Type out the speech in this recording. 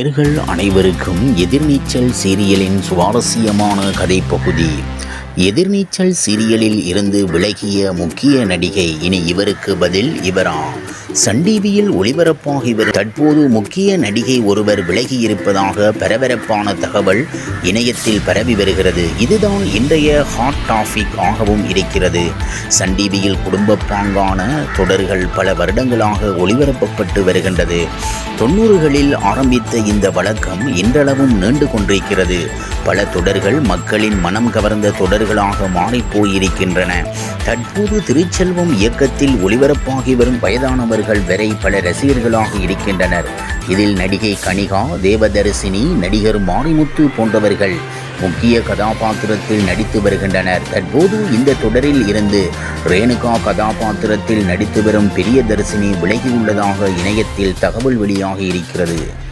நேர்கள் அனைவருக்கும் எதிர்நீச்சல் சீரியலின் சுவாரஸ்யமான கதைப்பகுதி. எதிர்நீச்சல் சீரியலில் இருந்து விலகிய முக்கிய நடிகை இனி இவருக்கு பதில் இவரா? சன் டிவியில் ஒளிபரப்பாகி வரும். தற்போது முக்கிய நடிகை ஒருவர் விலகி இருப்பதாக பரபரப்பான தகவல் இணையத்தில் பரவி வருகிறது. இதுதான் இன்றைய ஹாட் டாபிக் ஆகவும் இருக்கிறது. சன் டிவியில் குடும்ப பாங்கான தொடர்கள் பல வருடங்களாக ஒளிபரப்பப்பட்டு வருகின்றது. தொண்ணூறுகளில் ஆரம்பித்த இந்த வழக்கம் இன்றளவும் நீண்டு கொண்டிருக்கிறது. பல தொடர்கள் மக்களின் மனம் கவர்ந்த தொடர்களாக மாறிப்போயிருக்கின்றன தற்போது திருச்செல்வம் இயக்கத்தில் ஒளிபரப்பாகி வரும் வயதானவர்கள் வரை பல ரசிகர்களாக இருக்கின்றனர். இதில் நடிகை கனிகா தேவதரிசினி நடிகர் மாரிமுத்து போன்றவர்கள் முக்கிய கதாபாத்திரத்தில் நடித்து வருகின்றனர். தற்போது இந்த தொடரில் இருந்து ரேணுகா கதாபாத்திரத்தில் நடித்து வரும் பிரியதர்சினி விலகியுள்ளதாக இணையத்தில் தகவல் வெளியாகி இருக்கிறது.